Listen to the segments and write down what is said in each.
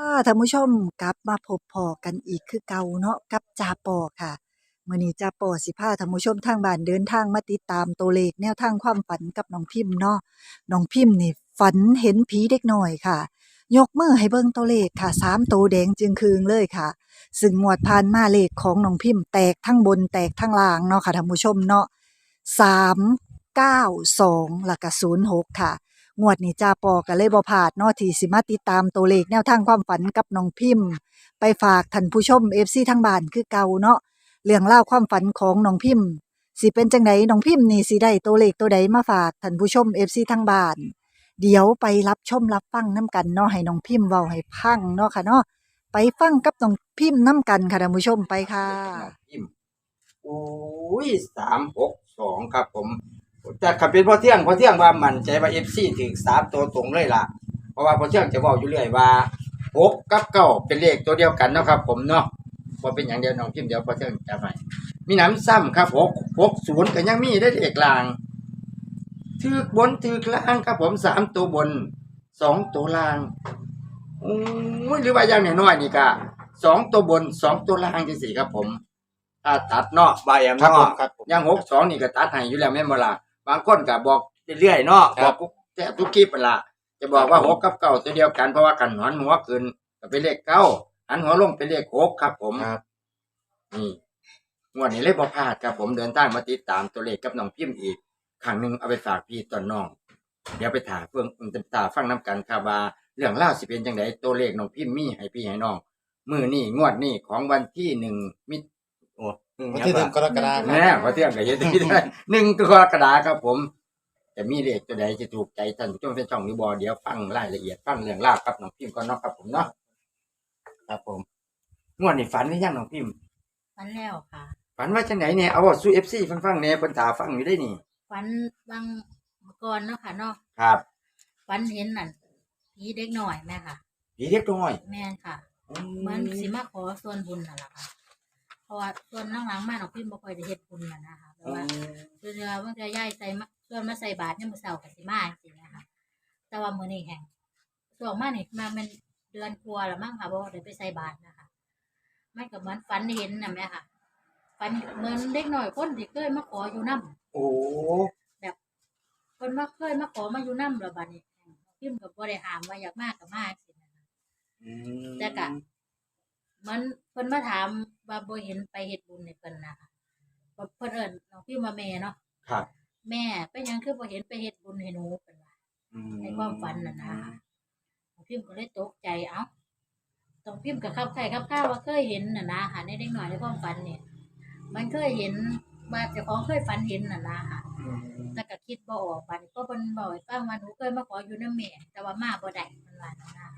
ค่ะท่านผู้ชมกลับมาพบพอกันอีกคือเก่าเนาะกับจาปอค่ะมื้อนี้จาปอสิพาท่านผู้ชมทางบ้านเดินทางมาติดตามตัวเลขแนวทางความฝันกับน้องพิมพ์เนาะน้องพิมพ์นี่ฝันเห็นผีเด็กน้อยค่ะ ยกมือให้เบิ่งตัวเลขค่ะสามตัวแดงจึงคืงเลยค่ะ ซึ่งงวดผ่านมาเลขของน้องพิมพ์แตกทั้งบนแตกทั้งล่างเนาะค่ะท่านผู้ชมเนาะสามเก้าสองแล้วก็ศูนย์หกค่ะ งวดนี้จ้าปอก็เลยบ่พลาดเนาะที่สิมาติดตามตัวเลขแนวทางความฝันกับน้องพิมพ์ ไปฝากท่านผู้ชม FC ทางบ้านคือเก่าเนาะเรื่องเล่าวความฝันของน้องพิมพ์สิเป็นจังไดน้องพิมพ์นี่สิได้ตัวเลขตัวใดมาฝากท่านผู้ชม FC ทางบ้าน เดี๋ยวไปรับชมรับฟังน้กันเนาะให้น้องพิมพ์เว้าให้พังเนาะค่ะเนาะไปฟังกับน้องพิมพ์น้กันค่ะท่านผู้ชมไปค่ะ พิมพ์โอ้ยสามหกสองครับผม แต่ขับเป็นพอเที่ยงพอเที่ยงว่ามันใจว่าเอฟซีถึงสามตัวตรงเลยล่ะ เพราะว่าพอเที่ยงจะบอกอยู่เรื่อยว่าหกกับเก้าเป็นเลขตัวเดียวกันเนาะครับ ผมเนาะพอเป็นอย่างเดียวน้องพิมพ์เดี๋ยวพอเที่ยงจะไปมีน้ำซ้ำครับหกหกศูนย์ก็ยังมีได้เลขกลางถือกบนถือกลางครับผมสามตัวบนสองตัวล่างโอ้ยหรือว่าอย่างน้อยๆนี่ก็สองตัวบนสองตัวล่างจังสี่ครับผมถ้าตัดเนาะใบแอมครับผมเนาะครับผมอย่างหกสองนี่ก็ตัดให้อยู่แล้วแม่นบ่ล่ะ บางคนก็บอกเรื่อยๆเนาะครับบอกทุกแทบทุกคลิปนั่นล่ะจะบอกว่าหกกับเก้าตัวเดียวกันเพราะว่ากันหันหัวขึ้นก็เป็นเลขเก้าหันหัวลงเป็นเลขหกครับ ผมครับ นี่งวดนี้เลยบ่พลาดครับ ผมเดินทางมาติดตามตัวเลขกับน้องพิมพ์อีกครั้งหนึ่งเอาไปฝากพี่ตอนน้อง เดี๋ยวไปถามเพื่อนจะถามฟังน้กันครับว่าเรื่องเล่าวสิเป็นจังไดตัวเลขน้องพิมพ์มีให้พี่ให้น้อง มือนี่งวดนี่ของวันที่หนึ่งมิถุโอ้หนึ่งวันที่หนึ่งกรกฎาคมแม่พอเที่ยงก็เห็นที่ได้หนึ่งกรกฎาครับผม จะมีเลขตัวใดจะถูกใจท่านผู้ชมแฟนช่องนี้บอเดี๋ยวฟังรายละเอียดฟังเรื่องราวกับน้องพิมพ์ก่อนเนาะครับผมเนาะครับผมงวดนี่ฝันหรือยังน้องพิมพ์ฝันแล้วค่ะฝันว่าจังไหนเนี่ยเอาว่าสู้เอฟซีฟังฟังๆเนี่ยเพิ่นถาฟังอยู่ได้นี่ ฝันบางเมื่อก่อนเนาะค่ะเนาะครับฝันเห็นนั่นผีเด็กหน่อยแม่ค่ะผีเล็กน้อยแม่นค่ะ เหมือนสิมาขอส่วนบุญนั่นแหละค่ะเพ ราะว่าส่วนหลังๆมาน้องพิมบ่ค่อยได้เฮ็ดบุญน่ะนะคะแต่ว่าเรือเมื่อจะย้ายใส่มาส่วนมาใส่บาตรเนี่ยามมื้อเช้าก็สิมาจังซี่นะคะแต่ว่ามื้อนี้แห่งช่วงมานี่มาเป็นเดือนกว่าแล้วมั้งค่ะบ่ได้ไปใส่บาตรนะคะมันก็เหมือนฝันเห็นน่ะแม่ค่ะฝันเหมือนเด็กน้อยคนที่เคยมาขออยู่นำโอ้เพิ่นมาเคยมาขอมาอยู่นำแล้วบัดนี้พิมพ์ก็บ่ได้ห้ามว่าอยากมากก็มาสินะอืมแต่ก็ มันเพิ่นมาถามว่าบ่เห็นไปเฮ็ดบุญให้เพิ่นนะคะว่าเพิ่นเอิ้นน้องพิมพ์ว่าแม่เนาะครับ แม่เป็นหยังคือบ่เห็นไปเฮ็ดบุญให้หนูเพิ่นว่าอืในความฝันน่ะนะน้องพิมพ์ก็เลยตกใจเอ้าต้องพิมพ์ก็คับใครคับข้าวว่าเคยเห็นน่ะนะค่ะในเด็กน้อยในความฝันเนี่ยมันเคยเห็นว่าเจ้าของเคยฝันเห็นน่ะนะค่ะอืมแต่ก็คิดบ่ออกบัดนี้ก็เพิ่นบอกให้ฟังว่าหนูเคยมาขออยู่นำแม่แต่ว่ามาบ่ได้มันว่านั่นนะ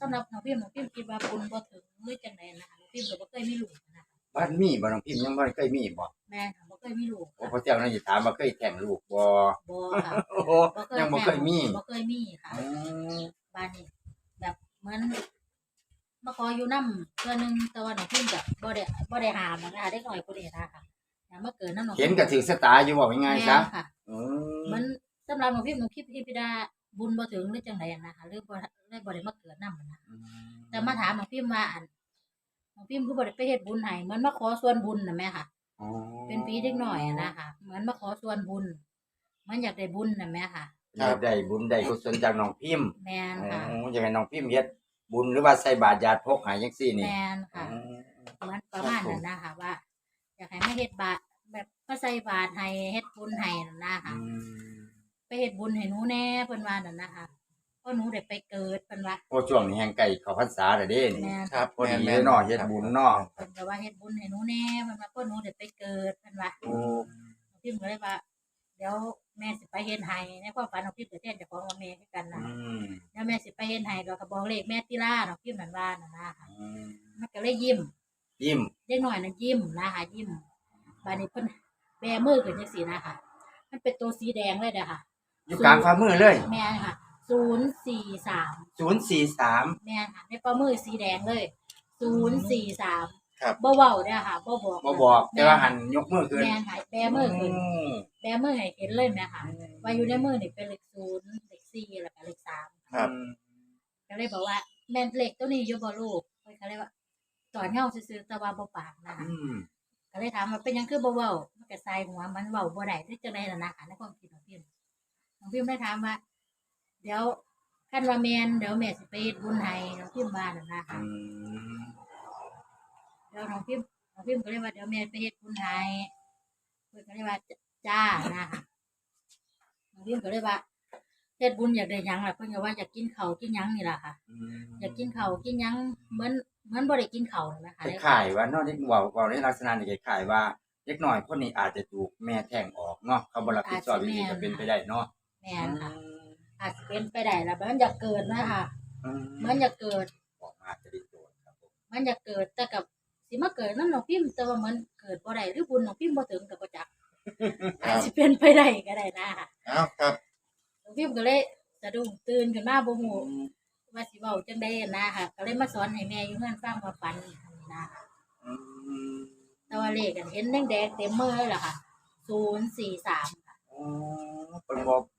สำหรับน้องพิมพ์น้องพิมพ์คิดว่าบุญบ่ถึงหรือจังไดนะคะน้องพิมพ์ก็บ่เคยมีลูกนะคะบ้านมีบ่น้องพิมพ์ยังบ่เคยมีบ่แม่ค่ะบ่เคยมีลูกโอ้พระเจ้านั่นสิถามว่าเคยแต่งลูกบ่บ่ค่ะโอ้โหยังบ่เคยมีบ่เคยมีค่ะอืมบ้านนี้แบบเหมือนมาขออยู่นำเทื่อนึงแต่ว่าน้องพิมพ์ก็บ่ได้บ่ได้ห้ามนะคะเด็กน้อยผู้นี้นะคะอย่ามาเกิดนำน้องเห็นก็ถือสตาอยู่บอกง่ายๆซะแม่ค่ะอืมมันสำหรับหนูพิมพ์หนูคิดพิพิดา บุญบ่ถึงหรือจังไดอะนะคะหรือบ่เลยบ่ได้มาเกิดนำนะแต่มาถามหนูพิมพ์ว่าอันหนูพิมพ์คือบ่ได้ไปเฮ็ดบุญให้เหมือนมาขอส่วนบุญน่ะแม่ค่ะ อ๋อเป็นปีเด็กน้อยอะนะคะเหมือนมาขอส่วนบุญ มันอยากได้บุญน่ะแม่ค่ะอยากได้บุญได้กุศลจากน้องพิมพ์แม่นอ๋ค่ะออยากให้น้องพิมพ์เฮ็ดบุญหรือว่าใส่บาตรญาติพกให้จังซี่นี่แม่นอ๋อค่ะ เหมือนประมาณนั้นนะคะว่า อยากให้มาเฮ็ดบาตรแบบมาใส่บาตรให้เฮ็ดบุญให้นั่นนะคะอืมไป เฮ็ดบุญให้หนูแน่เพิ่นว่านั่นนะคะเพราะหนูได้ไปเกิดเพิ่นว่าโอ้ช่วงนี้แห่งไก่เข้าพรรษาแล้วเด้นี่แม่นครับพอดีเลยเนาะเฮ็ดบุญเนาะเพิ่นก็ว่าเฮ็ดบุญให้หนูแหน่เพิ่นว่าพ่อหนูได้ไปเกิดเพิ่นว่าโอ้น้องพิมก็เลยว่า เดี๋ยวแม่สิไปเฮ็ดให้ในความฝันน้องพิมก็แทนเจ้าของว่าแม่คือกันนะอืมเดี๋ยวแม่สิไปเฮ็ดให้ดอกก็บอกเลขแม่ติล่าน้องพิมนั่นว่านั่นนะค่ะอืมมันก็เลยยิ้มยิ้มเด็กน้อยนั่นยิ้มนะคะยิ้มบัดนี้เพิ่นแบมือขึ้นจังซี่นะคะมันเป็นตัวสีแดงเลยเด้อค่ะ อยู่กลางฝ่ามือเลย แม่นค่ะ043 043แม่นค่ะในฝ่ามือสีแดงเลย043ครับ บ่เว้าเด้อค่ะบ่บอกบ่บอก แต่ว่าหันยกมือขึ้นแม่นค่ะแบมือขึ้นมแบมือให้เห็นเลยแม่ค่ะว่าอยู่ในมือนี่เป็นเลขศูนย์เลขสี่แล้วก็เลขสามครับ ก็เลยบอกว่าแม่นเหล็กตัวนี้อยู่บ่ลูกเพิ่นก็เลยว่าตอนเฮาซื่อๆแต่ว่าบ่ปากนะคะ อืม ก็เลยถามว่าเป็นหยังคือบ่เว้ามันก็ใส่หัวมันเว้าบ่ได้ที่จังได๋ล่ะนะคะในความคิดของพี่น้ องพี่ได้ถามว่า เดี๋ยวคันว่าแม่นเดี๋ยวแม่สิไปเฮ็ดบุญให้น้องพิมบ้านน่ะนะคะอืมเดี๋ยวน้องพิมน้องพิมก็เลยว่าเดี๋ยวแม่ไปเฮ็ดบุญให้เพิ่นก็เลยว่าจ้านะคะน้องพิมก็เลยว่าเฮ็ดบุญอยากได้หยังล่ะเพิ่นก็ว่าอยากกินข้าวกินหยังนี่ล่ะค่ะ อืมอยากกินข้าวกินหยังเหมือนเหมือนบ่ได้กินข้าวนั่นนะคะคล้ายๆว่าเนอกที่เว้าเว้าในลักษณะนี้คล้ายๆว่าเล็กน้อยคนนี้อาจจะถูกแม่แท้งออกเนาะเขาบ่รับผิดชอบดีก็เป็นไปได้เนาะ แม่นค่ะ อาจจะเป็นไปได้แล้วมันอยากเกิดนะคะอืมมันอยากเกิดออกมาจะได้โดนครับผมมันอยากเกิดแต่กับสิมาเกิดน้ำน้องพิมพ์แต่ว่ามันเกิดบ่ได้หรือบุญน้องพิมพ์บ่ถึงกับบ่จักครัอาจบสิเป็นไปได้ก็ได้นะคะเอาครับน้องพิมพ์ก็เลยสะดุ้งตื่นขึ้นมาบ่ฮู้ว่าสิเว้าจังได๋นะคะก็เลยมาสอนให้แม่อยู่เฮือนฟังว่าฝันนะคะอืมแต่ว่าเลขอันเห็นแดงๆเต็มมือเลยล่ะค่ะ043ค่ะโอ้เ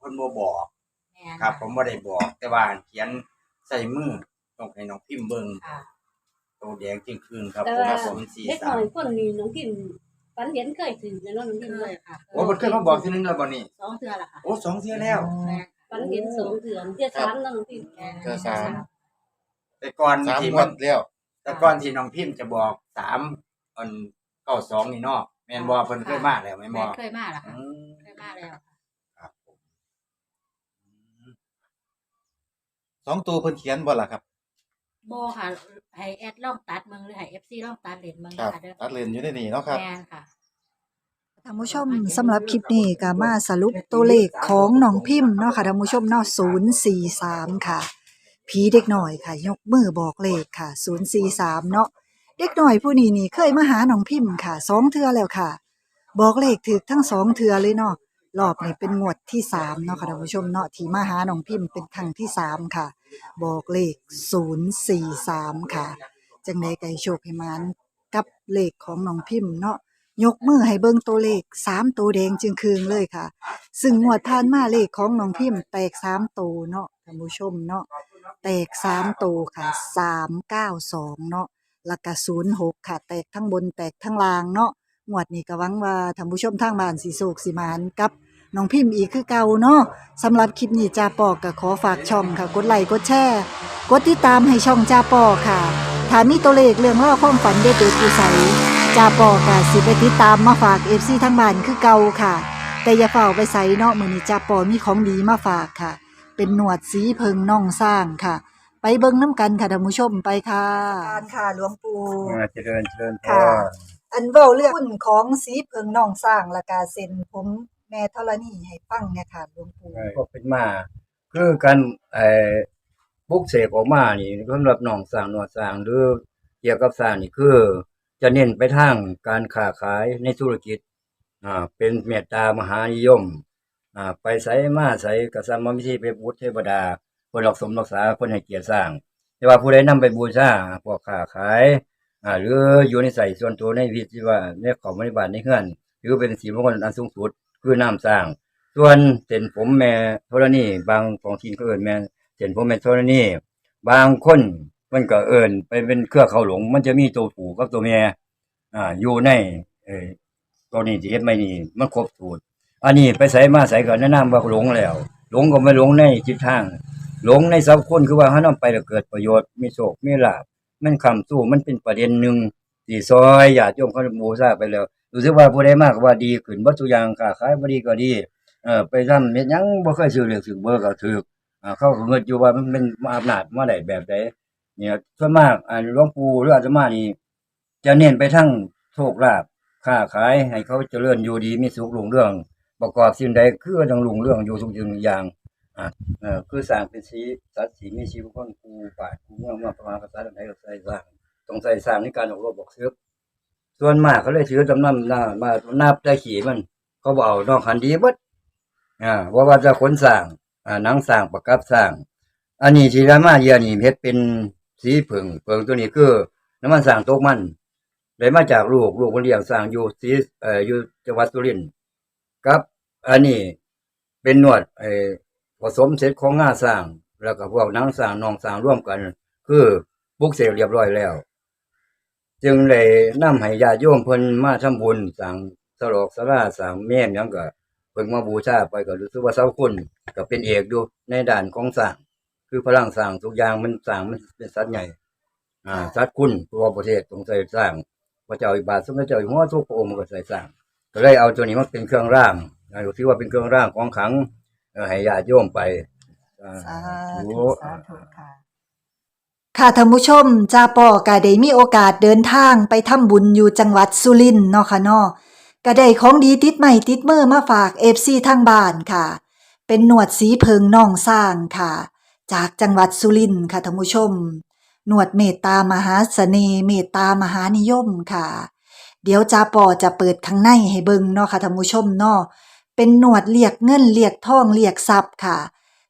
พิ่นบ่เพิ่นบ่บอกแม่นครับ ผมบ่ได้บอก แต่ว่าเขียนใส่มือต้องให้น้องพิมพ์เบิ่งค่ะตัวแดงจริงคืนครับแต่ผมว่าผมสี่เด็กสาน้อมยคนนี้น้องพิมฝันเห็นเคยถือในน้องพิมเคเนาะยค่ะโอ้เพิ่นเคยมาบอกทีนึงแล้วบ่นี่สองเทื่อละค่ะโอ้สองเที่ยแล้ว แม่นฝันเห็นสองเถื่อนเที่ยสามน้องพิมแม่น เทื่อสาม แต่ก่อนสามที่งมัวัน ดแล้วแต่ก่อนที่น้องพิมพ์จะบอกสามอันเก้าสองนี่เนาะแม่นบ่เพิ่นเคยมาแล้วแม่นบ่แม่นเคยมาล่ะอืค่ะมเคยมาแล้วค่ะ ครับผม สองตัวเพิ่นเขียนบ่ล่ะครับ โบค่ะให้แอดลองตัดเมืองหรือให้เอฟซีลองตัดเลนเมืองครับค่ะเด้อตัดเลนอยู่ในนี่เนาะครับ แมนค่ะ ท่านผู้ชมสำหรับคลิปนี้ก็มาสรุปตัวเลขของน้องพิมพ์เนาะค่ะท่านผู้ชมเนาะ043 ค่ะ ผีเด็กหน่อยค่ะ ยกมือบอกเลขค่ะ 043 เนาะเด็กหน่อยผู้นี้นี่เคยมาหาน้องพิมพ์ค่ะสองเทื่อแล้วค่ะ บอกเลขถูกทั้งสองเทื่อเลยเนาะ รอบนี้เป็นงวดที่สามเนาะค่ะท่านผู้ชมเนาะที่มาหาน้องพิมพ์เป็นครั้งที่สามค่ะ บอกเลข043ค่ะจังไดไก่โชคให้มานกับเลขของน้องพิมพ์เนาะยกมือให้เบิ่งตัวเลขสามตัวแดงจึงคืงเลยค่ะ ซึ่งงวดผ่านมาเลขของน้องพิมพ์แตกสามตัวเนาะท่านผู้ชมเนาะแตกสามตัวค่ะสามเก้าสองเนาะแล้วก็ศูนย์หกค่ะ แตกทั้งบนแตกทั้งล่างเนาะงวดนี้ก็หวังว่าท่านผู้ชมทางบ้านสิโศกสิมานกับ น้องพิมพ์อีกคือเก่าเนาะสำหรับคลิปนี้จาปอกก็ขอฝากช่องค่ะ กดไลค์กดแชร์กดติดตามให้ช่องจาปอค่ะถ้ามีตัวเลขเรื่องเล่าวความฝันเด็ดๆอยู่ใสจาปอกะสิไปติดตามมาฝากเอฟซีทั้งบ้านคือเก่าค่ะ แต่อย่าเฝ้าไปใส่เนาะมื้อนี้จาปอมีของดีมาฝากค่ะ เป็นหนวดสีเพิงน่องสร้างค่ะ ไปเบิ่งน้ำกันค่ะท่านผู้ชมไปค่ะการค่ะหลวงปู่อ่าเจริญเจริญพค่ะรอันเว้าเรื่องหุ้นของสีเพิงน่องสร้างและกาเซ็นผมแม่ธรณีให้ฟังเนี่ยค่ะหลวงปู่ก็เป็นมา คือการไอ้บุกเสกออกมานี่สำหรับหนองสร้างหนวดสร้างหรือเกี่ยวกับสร้างนี่คือ จะเน้นไปทางการค้าขายในธุรกิจอ่าเป็นเมตตามหานิยมอ่าไปใส่มาใส่กษัตริย์มิธีไปบูชเทวดาคนรักสมรักษาคนให้เกียรติสร้าง แต่ว่าผู้ใดนำไปบูชาพวกค้าขายอ่าหรืออยู่ในใส่ส่วนตัวในวิธีว่าในของบริบาลในเฮือนถือเป็นสีมงคลอันสูงสุด คือน้ำสร้าง ส่วนเส้นผมแม่โทรนี่บางของทีนก็เอิ้นแม่เส้นผมแม่โทรนี่บางคนมันก็เอิ้นไปเป็นเครือเขาหลง มันจะมีตัวผูกับตัวแม่อ่าอยู่ในเอ่ตัวนี้ที่เฮ็ดไม่นี่มันครบสูตรอันนี้ไปใส่มาใส่ก็แนะนำว่าหลงแล้ว หลงก็ไม่หลงในจิตทาง หลงในสัพคนคือว่าเฮานำไปแล้วเกิดประโยชน์มีโชคมีลาภมันคำสู้มันเป็นประเด็นหนึ่งที่ซอยญาติโยมเขาบูชาไปแล้ว รู้สึกว่าผู้ใดมากว่าดีขึ้นบ่ทุอย่างค้าขายบ่ดีก็ดีเออไปทำเฮ็ดยังบ่เคยซื้อเลือกซื้อเบอร์ก็ถูกอ่าเขาเงิดอยู่ว่ามันเป็นอำนาจมาได้แบบใดเนี่ยส่วนมากอ่าหลวงปู่หรืออาตมานี่จะเน้นไปทั้งโชคลาภค้าขายให้เขาเจริญอยู่ดีมีสุขรุ่งเรื่อง ประกอบสิ่งใดคือต้องรุ่งเรื่องอยู่ทุกสิ่งทุกอย่างอ่าเออคือสร้างเป็นสีสัตว์สีมีชีวิตคนกูป่ากูเมืองมาประมาณภาษาใดก็ใส่สร้างต้องใส่สร้างในการออกรบบอกซื้อ ส่วนมากเขาเลยถือจำนำหน้ามานับได้ขี่มัน เขาบเอกนอกคันดีเบิดอ่าว่าว่าจะขนสร้างอ่าหนังสร้างประกับสร้าง อันนี้ที่รามาเยียนี่เฮ็ดเป็นสีผึ่งเผงตัวนี้คือน้ำมันสร้างตกมันได้มาจากลูกลูกคนเลี้ยงสร้างอยู่สีเอ่ออยู่จังหวัดสุรินทร์กับ อันนี้เป็นหนวดเอ่อผสมเสร็จของงาสร้าง แล้วก็พวกนังสร้างนองสร้างร่วมกัน คือปลุกเสกเรียบร้อยแล้ว จึงได้นำให้ญาติโยมเพิ่นมาทำบุญสั่งสลอกสลาสั่งแม่นหยังก็เพิ่นมาบูชาไปก็รู้สึกว่าเสาคุณก็เป็นเอกอยู่ในด้านของสร้าง คือพลังสร้างทุกอย่างมันสร้างมันเป็นสัตว์ใหญ่ อ่าสัตว์คุณตัวประเทศต้องใส่สร้างพระเจ้าอิบาทสมเด็จเจ้าอยู่หัวทุกพระองค์ก็ใส่สร้างก็เลยเอาตัวนี้มาเป็นเครื่องร่างนะถือว่าเป็นเครื่องร่างของขลังเอ่อให้ญาติโยมไปอ่าสาธุธุสาธุค่ะ ค่ะท่านผู้ชมจาปอก็ได้มีโอกาสเดินทางไปทำบุญอยู่จังหวัดสุรินทร์เนาะค่ะเนาะก็ได้ของดีติดใหม่ติดมือมาฝาก FC ทางบ้านค่ะ เป็นหนวดสีเพิงน่องสร้างค่ะ จากจังหวัดสุรินทร์ค่ะท่านผู้ชม หนวดเมตตามหาเสน่ห์เมตตามหานิยมค่ะ เดี๋ยวจาปอจะเปิดข้างในให้เบิ่งเนาะค่ะท่านผู้ชมเนาะเป็นหนวดเรียกเงินเรียกทองเรียกทรัพย์ค่ะ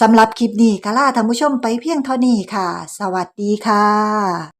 สำหรับคลิปนี้ก็ลาท่านผู้ชมไปเพียงเท่านี้ค่ะ สวัสดีค่ะ